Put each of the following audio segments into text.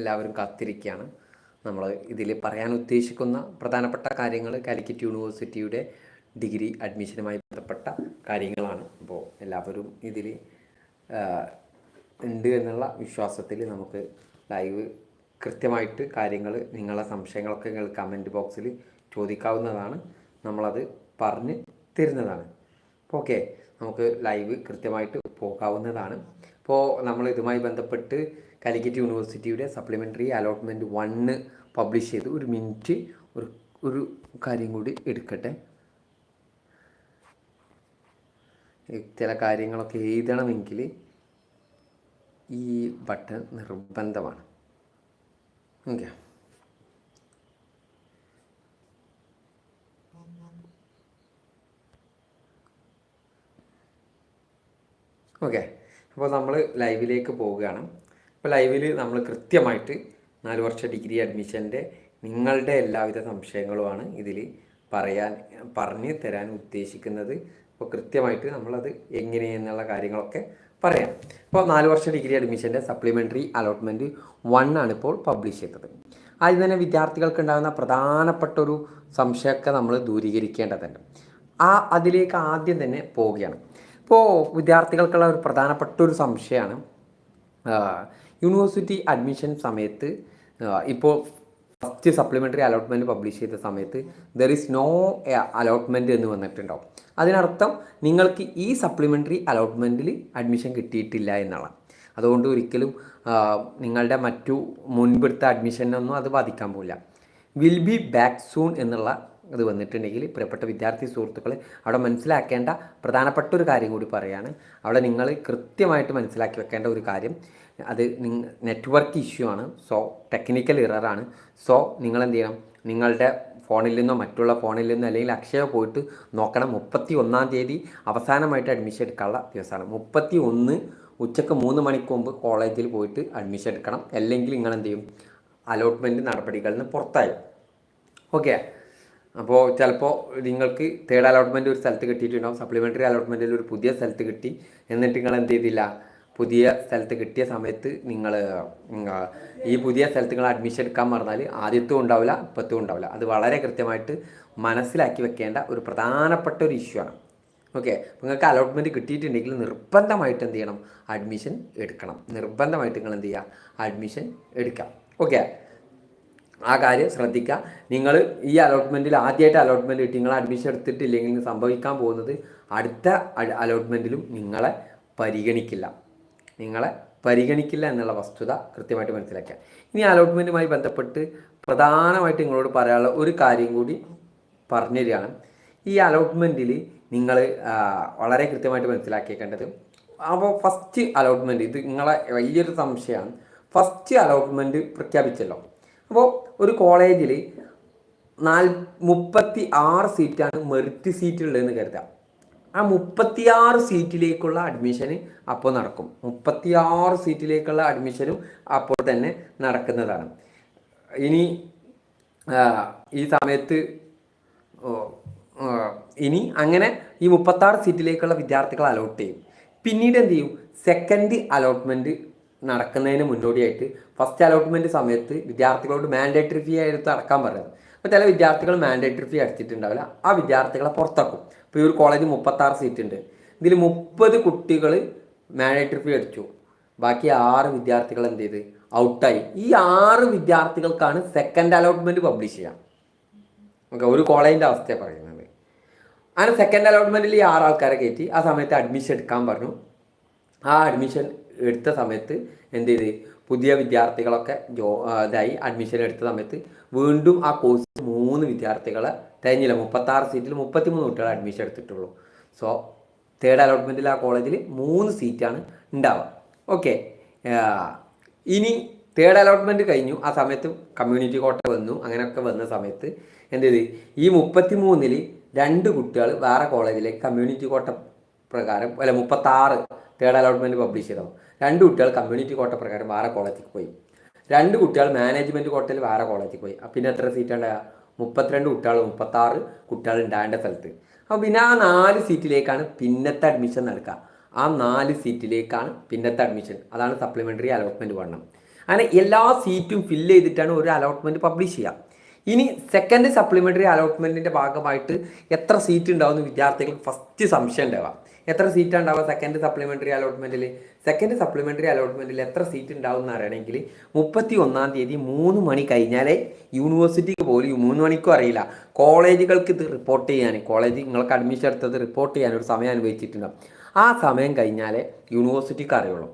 എല്ലാവരും കാത്തിരിക്കുകയാണ്. നമ്മൾ ഇതിൽ പറയാൻ ഉദ്ദേശിക്കുന്ന പ്രധാനപ്പെട്ട കാര്യങ്ങൾ കാലിക്കറ്റ് യൂണിവേഴ്സിറ്റിയുടെ ഡിഗ്രി അഡ്മിഷനുമായി ബന്ധപ്പെട്ട കാര്യങ്ങളാണ്. അപ്പോൾ എല്ലാവരും ഇതിൽ ഉണ്ട് എന്നുള്ള വിശ്വാസത്തിൽ നമുക്ക് ലൈവ് കൃത്യമായിട്ട് കാര്യങ്ങൾ നിങ്ങളെ സംശയങ്ങളൊക്കെ നിങ്ങൾ കമന്റ് ബോക്സിൽ ചോദിക്കാവുന്നതാണ്. നമ്മളത് പറഞ്ഞ് തരുന്നതാണ്. ഓക്കെ നമുക്ക് ലൈവ് കൃത്യമായിട്ട് പോകാവുന്നതാണ്. അപ്പോൾ നമ്മൾ ഇതുമായി ബന്ധപ്പെട്ട് കാലിക്കറ്റ് യൂണിവേഴ്സിറ്റിയുടെ സപ്ലിമെന്ററി അലോട്ട്മെന്റ് വണ്ണ് പബ്ലിഷ് ചെയ്ത് ഒരു മിനിറ്റ് ഒരു ഒരു കാര്യം കൂടി എടുക്കട്ടെ. ചില കാര്യങ്ങളൊക്കെ എഴുതണമെങ്കിൽ ഈ ബട്ടൺ നിർബന്ധമാണ്. ഓക്കെ ഓക്കെ അപ്പോൾ നമ്മൾ ലൈവിലേക്ക് പോവുകയാണ്. അപ്പോൾ ലൈവിൽ നമ്മൾ കൃത്യമായിട്ട് നാല് വർഷ ഡിഗ്രി അഡ്മിഷന്റെ നിങ്ങളുടെ എല്ലാവിധ സംശയങ്ങളുമാണ് ഇതിൽ പറയാൻ പറഞ്ഞു തരാൻ ഉദ്ദേശിക്കുന്നത്. അപ്പോൾ കൃത്യമായിട്ട് നമ്മളത് എങ്ങനെയെന്നുള്ള കാര്യങ്ങളൊക്കെ പറയാം. അപ്പോൾ നാല് വർഷ ഡിഗ്രി അഡ്മിഷന്റെ സപ്ലിമെന്ററി അലോട്ട്മെന്റ് വൺ ആണ് ഇപ്പോൾ പബ്ലിഷ് ചെയ്തത്. ആദ്യം തന്നെ വിദ്യാർത്ഥികൾക്ക് ഉണ്ടാകുന്ന പ്രധാനപ്പെട്ട ഒരു സംശയമൊക്കെ നമ്മൾ ദൂരീകരിക്കേണ്ടതുണ്ട്. ആ അതിലേക്ക് ആദ്യം തന്നെ പോവുകയാണ്. ഇപ്പോൾ വിദ്യാർത്ഥികൾക്കുള്ള ഒരു പ്രധാനപ്പെട്ട ഒരു സംശയമാണ് യൂണിവേഴ്സിറ്റി അഡ്മിഷൻ സമയത്ത് ഇപ്പോൾ ഫസ്റ്റ് സപ്ലിമെന്ററി അലോട്ട്മെന്റ് പബ്ലിഷ് ചെയ്ത സമയത്ത് ദർ ഈസ് നോ അലോട്ട്മെന്റ് എന്ന് വന്നിട്ടുണ്ടാവും. അതിനർത്ഥം നിങ്ങൾക്ക് ഈ സപ്ലിമെന്ററി അലോട്ട്മെന്റിൽ അഡ്മിഷൻ കിട്ടിയിട്ടില്ല എന്നാണ്. അതുകൊണ്ട് ഒരിക്കലും നിങ്ങളുടെ മറ്റു മുൻപെടുത്ത അഡ്മിഷനൊന്നും അത് ബാധിക്കാൻ പോകില്ല വിൽ ബി ബാക്ക് സൂൺ എന്നുള്ള ഇത് വന്നിട്ടുണ്ടെങ്കിൽ പ്രിയപ്പെട്ട വിദ്യാർത്ഥി സുഹൃത്തുക്കൾ അവിടെ മനസ്സിലാക്കേണ്ട പ്രധാനപ്പെട്ട ഒരു കാര്യം കൂടി പറയുകയാണ് അവിടെ നിങ്ങൾ കൃത്യമായിട്ട് മനസ്സിലാക്കി വെക്കേണ്ട ഒരു കാര്യം അത് നെറ്റ്വർക്ക് ഇഷ്യൂ ആണ്. സോ ടെക്നിക്കൽ ഇററാണ് സോ നിങ്ങൾ എന്ത് ചെയ്യണം നിങ്ങളുടെ ഫോണിൽ നിന്നോ മറ്റുള്ള ഫോണിൽ നിന്നോ അല്ലെങ്കിൽ അക്ഷയ പോയിട്ട് നോക്കണം. മുപ്പത്തി ഒന്നാം തീയതി അവസാനമായിട്ട് അഡ്മിഷൻ എടുക്കാനുള്ള ദിവസമാണ്. മുപ്പത്തി ഒന്ന് ഉച്ചയ്ക്ക് മൂന്ന് മണിക്ക് മുമ്പ് കോളേജിൽ പോയിട്ട് അഡ്മിഷൻ എടുക്കണം. അല്ലെങ്കിൽ നിങ്ങൾ എന്ത് ചെയ്യും അലോട്ട്മെന്റ് നടപടികളിൽ നിന്ന് പുറത്തായി. ഓക്കെ അപ്പോൾ ചിലപ്പോൾ നിങ്ങൾക്ക് തേർഡ് അലോട്ട്മെന്റ് ഒരു സ്ഥലത്ത് കിട്ടിയിട്ടുണ്ടാവും. സപ്ലിമെന്ററി അലോട്ട്മെന്റിൽ ഒരു പുതിയ സ്ഥലത്ത് കിട്ടി. എന്നിട്ട് നിങ്ങൾ എന്ത് ചെയ്തില്ല പുതിയ സ്ഥലത്ത് കിട്ടിയ സമയത്ത് നിങ്ങൾ ഈ പുതിയ സ്ഥലത്ത് നിങ്ങൾ അഡ്മിഷൻ എടുക്കാൻ പറഞ്ഞാൽ ആദ്യത്തും ഉണ്ടാവില്ല ഇപ്പത്തും ഉണ്ടാവില്ല. അത് വളരെ കൃത്യമായിട്ട് മനസ്സിലാക്കി വെക്കേണ്ട ഒരു പ്രധാനപ്പെട്ട ഒരു ഇഷ്യൂ ആണ്. ഓക്കെ നിങ്ങൾക്ക് അലോട്ട്മെന്റ് കിട്ടിയിട്ടുണ്ടെങ്കിൽ നിർബന്ധമായിട്ട് എന്ത് ചെയ്യണം? അഡ്മിഷൻ എടുക്കണം. നിർബന്ധമായിട്ട് നിങ്ങൾ എന്ത് ചെയ്യുക അഡ്മിഷൻ എടുക്കാം ഓക്കെ ആ കാര്യം ശ്രദ്ധിക്കുക. നിങ്ങൾ ഈ അലോട്ട്മെന്റിൽ ആദ്യമായിട്ട് അലോട്ട്മെന്റ് കിട്ടി. നിങ്ങൾ അഡ്മിഷൻ എടുത്തിട്ടില്ലെങ്കിൽ സംഭവിക്കാൻ പോകുന്നത് അടുത്ത അലോട്ട്മെന്റിലും നിങ്ങളെ പരിഗണിക്കില്ല. നിങ്ങളെ പരിഗണിക്കില്ല എന്നുള്ള വസ്തുത കൃത്യമായിട്ട് മനസ്സിലാക്കുക ഇനി അലോട്ട്മെന്റുമായി ബന്ധപ്പെട്ട് പ്രധാനമായിട്ട് നിങ്ങളോട് പറയാനുള്ള ഒരു കാര്യം കൂടി പറഞ്ഞു തരികയാണ്. ഈ അലോട്ട്മെന്റിൽ നിങ്ങൾ വളരെ കൃത്യമായിട്ട് മനസ്സിലാക്കിയേക്കേണ്ടത് അപ്പോൾ ഫസ്റ്റ് അലോട്ട്മെന്റ് ഇത് നിങ്ങളെ വലിയൊരു സംശയമാണ്. ഫസ്റ്റ് അലോട്ട്മെന്റ് പ്രഖ്യാപിച്ചല്ലോ. അപ്പോൾ ഒരു കോളേജിൽ നാൽ മുപ്പത്തി ആറ് സീറ്റാണ് മെറിറ്റ് സീറ്റുള്ളതെന്ന് കരുതാം ആ മുപ്പത്തിയാറ് സീറ്റിലേക്കുള്ള അഡ്മിഷൻ അപ്പോൾ നടക്കും. മുപ്പത്തിയാറ് സീറ്റിലേക്കുള്ള അഡ്മിഷനും അപ്പോൾ തന്നെ നടക്കുന്നതാണ്. ഇനി ഈ സമയത്ത് ഇനി അങ്ങനെ ഈ മുപ്പത്താറ് സീറ്റിലേക്കുള്ള വിദ്യാർത്ഥികൾ അലോട്ട് ചെയ്യും. പിന്നീട് എന്ത് ചെയ്യും? സെക്കൻഡ് അലോട്ട്മെന്റ് നടക്കുന്നതിന് മുന്നോടിയായിട്ട് ഫസ്റ്റ് അലോട്ട്മെന്റ് സമയത്ത് വിദ്യാർത്ഥികളോട് മാൻഡേറ്ററി ഫീ എടുത്ത് അടക്കാൻ പറയുന്നത്. അപ്പോൾ ചില വിദ്യാർത്ഥികൾ മാൻഡേറ്ററി ഫീ അടച്ചിട്ടുണ്ടാവില്ല. ആ വിദ്യാർത്ഥികളെ പുറത്താക്കും. ഇപ്പോൾ ഈ ഒരു കോളേജ് മുപ്പത്താറ് സീറ്റ് ഉണ്ട്. ഇതിൽ മുപ്പത് കുട്ടികൾ മാനേറ്ററി ഫീ അടിച്ചു ബാക്കി ആറ് വിദ്യാർത്ഥികൾ എന്ത് ചെയ്ത്? ഔട്ടായി ഈ ആറ് വിദ്യാർത്ഥികൾക്കാണ് സെക്കൻഡ് അലോട്ട്മെന്റ് പബ്ലിഷ് ചെയ്യാം. ഓക്കെ ഒരു കോളേജിന്റെ അവസ്ഥയാണ് പറയുന്നത്. അങ്ങനെ സെക്കൻഡ് അലോട്ട്മെന്റിൽ ഈ ആറ് ആൾക്കാരെ കയറ്റി ആ സമയത്ത് അഡ്മിഷൻ എടുക്കാൻ പറഞ്ഞു. ആ അഡ്മിഷൻ എടുത്ത സമയത്ത് എന്ത് ചെയ്ത്? പുതിയ വിദ്യാർത്ഥികളൊക്കെ ജോ ഇതായി. അഡ്മിഷൻ എടുത്ത സമയത്ത് വീണ്ടും ആ കോഴ്സ് മൂന്ന് വിദ്യാർത്ഥികളെ തികഞ്ഞില്ല. മുപ്പത്താറ് സീറ്റിൽ മുപ്പത്തിമൂന്ന് കുട്ടികൾ അഡ്മിഷൻ എടുത്തിട്ടുള്ളൂ. സോ തേർഡ് അലോട്ട്മെന്റിൽ ആ കോളേജിൽ മൂന്ന് സീറ്റാണ് ഉണ്ടാവുക. ഓക്കെ ഇനി തേർഡ് അലോട്ട്മെന്റ് കഴിഞ്ഞു. ആ സമയത്ത് കമ്മ്യൂണിറ്റി കോട്ട വന്നു. അങ്ങനെയൊക്കെ വന്ന സമയത്ത് എന്ത് ചെയ്ത്? ഈ മുപ്പത്തി മൂന്നിൽ രണ്ട് കുട്ടികൾ വേറെ കോളേജിലേക്ക് കമ്മ്യൂണിറ്റി കോട്ട പ്രകാരം അല്ല മുപ്പത്താറ് തേർഡ് അലോട്ട്മെന്റ് പബ്ലിഷ് ചെയ്തപ്പോൾ രണ്ട് കുട്ടികൾ കമ്മ്യൂണിറ്റി കോട്ട പ്രകാരം വേറെ കോളേജിൽ പോയി. രണ്ട് കുട്ടികൾ മാനേജ്മെന്റ് കോട്ടയിൽ വേറെ കോളേജിൽ പോയി. പിന്നെ എത്ര സീറ്റ് ഉണ്ടായ മുപ്പത്തിരണ്ട് കുട്ടികൾ മുപ്പത്താറ് കുട്ടികൾ ഉണ്ടാകേണ്ട സ്ഥലത്ത്. അപ്പോൾ പിന്നെ ആ നാല് സീറ്റിലേക്കാണ് പിന്നത്തെ അഡ്മിഷൻ നടക്കുക ആ നാല് സീറ്റിലേക്കാണ് പിന്നത്തെ അഡ്മിഷൻ അതാണ് സപ്ലിമെന്ററി അലോട്ട്മെന്റ് വേണം അങ്ങനെ എല്ലാ സീറ്റും ഫില്ല് ചെയ്തിട്ടാണ് ഒരു അലോട്ട്മെന്റ് പബ്ലിഷ് ചെയ്യുക ഇനി സെക്കൻഡ് സപ്ലിമെന്ററി അലോട്ട്മെന്റിന്റെ ഭാഗമായിട്ട് എത്ര സീറ്റ് ഉണ്ടാവുമെന്ന് വിദ്യാർത്ഥികൾക്ക് ഫസ്റ്റ് സംശയം ഉണ്ടാവുക എത്ര സീറ്റ് ഉണ്ടാവുക സെക്കൻഡ് സപ്ലിമെന്ററി അലോട്ട്മെന്റിൽ സെക്കൻഡ് സപ്ലിമെന്ററി അലോട്ട്മെന്റിൽ എത്ര സീറ്റ് ഉണ്ടാവും എന്ന് അറിയണമെങ്കിൽ മുപ്പത്തി ഒന്നാം തീയതി മൂന്ന് മണി കഴിഞ്ഞാലേ യൂണിവേഴ്സിറ്റിക്ക് പോലും മൂന്ന് മണിക്കും അറിയില്ല. കോളേജുകൾക്ക് ഇത് റിപ്പോർട്ട് ചെയ്യാൻ കോളേജ് നിങ്ങൾക്ക് അഡ്മിഷൻ എടുത്തത് റിപ്പോർട്ട് ചെയ്യാൻ ഒരു സമയം അനുഭവിച്ചിട്ടുണ്ടാവും ആ സമയം കഴിഞ്ഞാലേ യൂണിവേഴ്സിറ്റിക്ക് അറിയുള്ളൂ.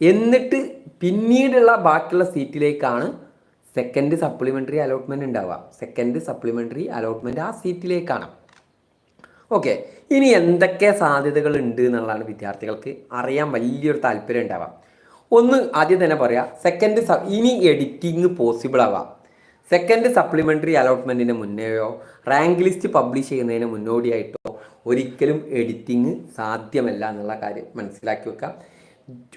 എന്നിട്ട് പിന്നീടുള്ള ബാക്കിയുള്ള സീറ്റിലേക്കാണ് സെക്കൻഡ് സപ്ലിമെന്ററി അലോട്ട്മെന്റ് ഉണ്ടാവുക. സെക്കൻഡ് സപ്ലിമെന്ററി അലോട്ട്മെന്റ് ആ സീറ്റിലേക്കാണ് ഓക്കെ. ഇനി എന്തൊക്കെ സാധ്യതകൾ ഉണ്ട് എന്നുള്ളതാണ് വിദ്യാർത്ഥികൾക്ക് അറിയാൻ വലിയൊരു താല്പര്യം ഉണ്ടാവാം. ഒന്ന് ആദ്യം തന്നെ പറയാം സെക്കൻഡ് ഇനി എഡിറ്റിംഗ് പോസിബിൾ ആവാം. സെക്കൻഡ് സപ്ലിമെന്ററി അലോട്ട്മെന്റിന് മുന്നേയോ റാങ്ക് ലിസ്റ്റ് പബ്ലിഷ് ചെയ്യുന്നതിന് മുന്നോടിയായിട്ടോ ഒരിക്കലും എഡിറ്റിംഗ് സാധ്യമല്ല എന്നുള്ള കാര്യം മനസ്സിലാക്കി വെക്കാം.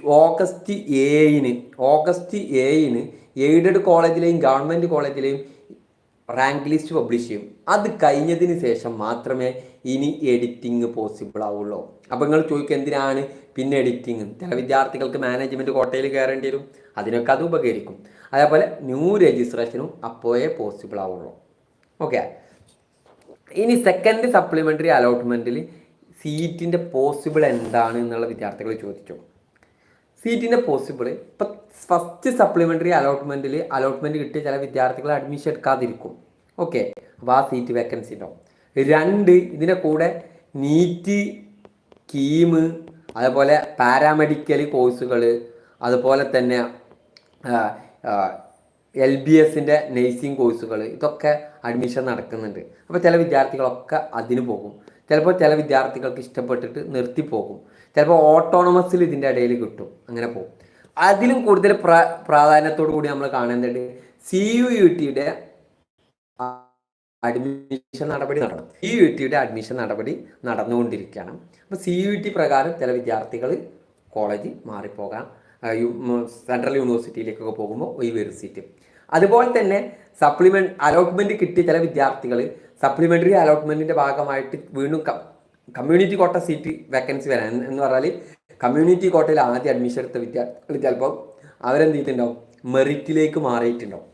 ഓഗസ്റ്റ് ഏഴിന് ഓഗസ്റ്റ് ഏഴിന് എയ്ഡഡ് കോളേജിലെയും ഗവൺമെന്റ് കോളേജിലെയും റാങ്ക് ലിസ്റ്റ് പബ്ലിഷ് ചെയ്യും. അത് കഴിഞ്ഞതിന് ശേഷം മാത്രമേ ഇനി എഡിറ്റിംഗ് പോസിബിൾ ആവുള്ളൂ. അപ്പോൾ നിങ്ങൾ ചോദിക്കുക എന്തിനാണ് പിന്നെ എഡിറ്റിംഗ് ചില വിദ്യാർത്ഥികൾക്ക് മാനേജ്മെന്റ് കോട്ടയിൽ കയറേണ്ടി വരും. അതിനൊക്കെ അത് ഉപകരിക്കും. അതേപോലെ ന്യൂ രജിസ്ട്രേഷനും അപ്പോഴേ പോസിബിൾ ആവുള്ളൂ. ഓക്കെ ഇനി സെക്കൻഡ് സപ്ലിമെന്ററി അലോട്ട്മെന്റിൽ സീറ്റിന്റെ പോസിബിൾ എന്താണ് എന്നുള്ള വിദ്യാർത്ഥികൾ ചോദിച്ചു. സീറ്റിന്റെ പോസിബിൾ ഇപ്പം ഫസ്റ്റ് സപ്ലിമെന്ററി അലോട്ട്മെന്റിൽ അലോട്ട്മെന്റ് കിട്ടിയ ചില വിദ്യാർത്ഥികൾ അഡ്മിഷൻ എടുക്കാതിരിക്കും. ഓക്കെ അപ്പോൾ ആ സീറ്റ് വേക്കൻസി ഉണ്ടാവും രണ്ട് ഇതിന്റെ കൂടെ നീറ്റ് കീം അതുപോലെ പാരാമെഡിക്കൽ കോഴ്സുകൾ അതുപോലെ തന്നെ എൽ ബി എസിന്റെ നേഴ്സിംഗ് കോഴ്സുകൾ ഇതൊക്കെ അഡ്മിഷൻ നടക്കുന്നുണ്ട്. അപ്പോൾ ചില വിദ്യാർത്ഥികളൊക്കെ അതിന് പോകും. ചിലപ്പോൾ ചില വിദ്യാർത്ഥികൾക്ക് ഇഷ്ടപ്പെട്ടിട്ട് നിർത്തിപ്പോകും ചിലപ്പോൾ ഓട്ടോണമസിൽ ഇതിന്റെ ഇടയിൽ കിട്ടും. അങ്ങനെ പോകും. അതിലും കൂടുതൽ പ്രാ പ്രാധാന്യത്തോടു കൂടി നമ്മൾ കാണേണ്ടത് സി യു യു ടിയുടെ അഡ്മിഷൻ നടപടി നടന്നു. സി യു ടിയുടെ അഡ്മിഷൻ നടപടി നടന്നുകൊണ്ടിരിക്കുകയാണ്. അപ്പോൾ സി യു ടി പ്രകാരം ചില വിദ്യാർത്ഥികൾ കോളേജ് മാറിപ്പോകാം. സെൻട്രൽ യൂണിവേഴ്സിറ്റിയിലേക്കൊക്കെ പോകുമ്പോൾ ഒഴിവ് വരും സീറ്റ് അതുപോലെ തന്നെ സപ്ലിമെന്റ് അലോട്ട്മെന്റ് കിട്ടിയ ചില വിദ്യാർത്ഥികൾ സപ്ലിമെന്ററി അലോട്ട്മെന്റിന്റെ ഭാഗമായിട്ട് വീണ്ടും കമ്മ്യൂണിറ്റി കോട്ട സീറ്റ് വേക്കൻസി വരാൻ. എന്ന് പറഞ്ഞാൽ കമ്മ്യൂണിറ്റി കോട്ടയിൽ ആദ്യം അഡ്മിഷൻ എടുത്ത വിദ്യാർത്ഥികൾ ചിലപ്പോൾ അവരെന്ത് ചെയ്തിട്ടുണ്ടാവും മെറിറ്റിലേക്ക് മാറിയിട്ടുണ്ടാവും.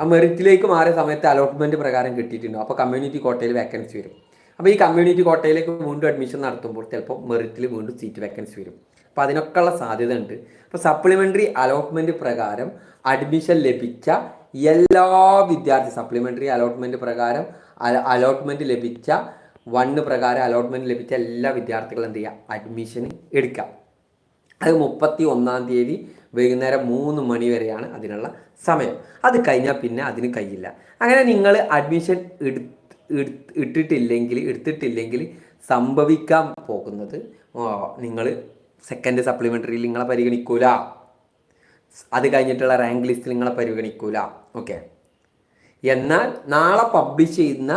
ആ മെറിറ്റിലേക്ക് മാറിയ സമയത്ത് അലോട്ട്മെന്റ് പ്രകാരം കിട്ടിയിട്ടുണ്ടാവും. അപ്പോൾ കമ്മ്യൂണിറ്റി കോട്ടയിൽ വേക്കൻസി വരും. അപ്പോൾ ഈ കമ്മ്യൂണിറ്റി കോട്ടയിലേക്ക് വീണ്ടും അഡ്മിഷൻ നടത്തുമ്പോൾ ചിലപ്പോൾ മെറിറ്റിൽ വീണ്ടും സീറ്റ് വേക്കൻസി വരും. അപ്പോൾ അതിനൊക്കെയുള്ള സാധ്യത ഉണ്ട് അപ്പോൾ സപ്ലിമെന്ററി അലോട്ട്മെന്റ് പ്രകാരം അഡ്മിഷൻ ലഭിച്ച എല്ലാ വിദ്യാർത്ഥി സപ്ലിമെന്ററി അലോട്ട്മെന്റ് പ്രകാരം അലോട്ട്മെന്റ് ലഭിച്ച വണ്ണ് പ്രകാരം അലോട്ട്മെന്റ് ലഭിച്ച എല്ലാ വിദ്യാർത്ഥികളും എന്ത് ചെയ്യുക അഡ്മിഷൻ എടുക്കാം. അത് മുപ്പത്തി ഒന്നാം തീയതി വൈകുന്നേരം മൂന്ന് മണി വരെയാണ് അതിനുള്ള സമയം. അത് കഴിഞ്ഞാൽ പിന്നെ അതിന് കഴിയില്ല. അങ്ങനെ നിങ്ങൾ അഡ്മിഷൻ ഇട്ടിട്ടില്ലെങ്കിൽ എടുത്തിട്ടില്ലെങ്കിൽ സംഭവിക്കാൻ പോകുന്നത് നിങ്ങൾ സെക്കൻഡ് സപ്ലിമെന്ററിയിൽ നിങ്ങളെ പരിഗണിക്കൂല. അത് കഴിഞ്ഞിട്ടുള്ള റാങ്ക് ലിസ്റ്റിൽ നിങ്ങളെ പരിഗണിക്കൂല. ഓക്കെ എന്നാൽ നാളെ പബ്ലിഷ് ചെയ്യുന്ന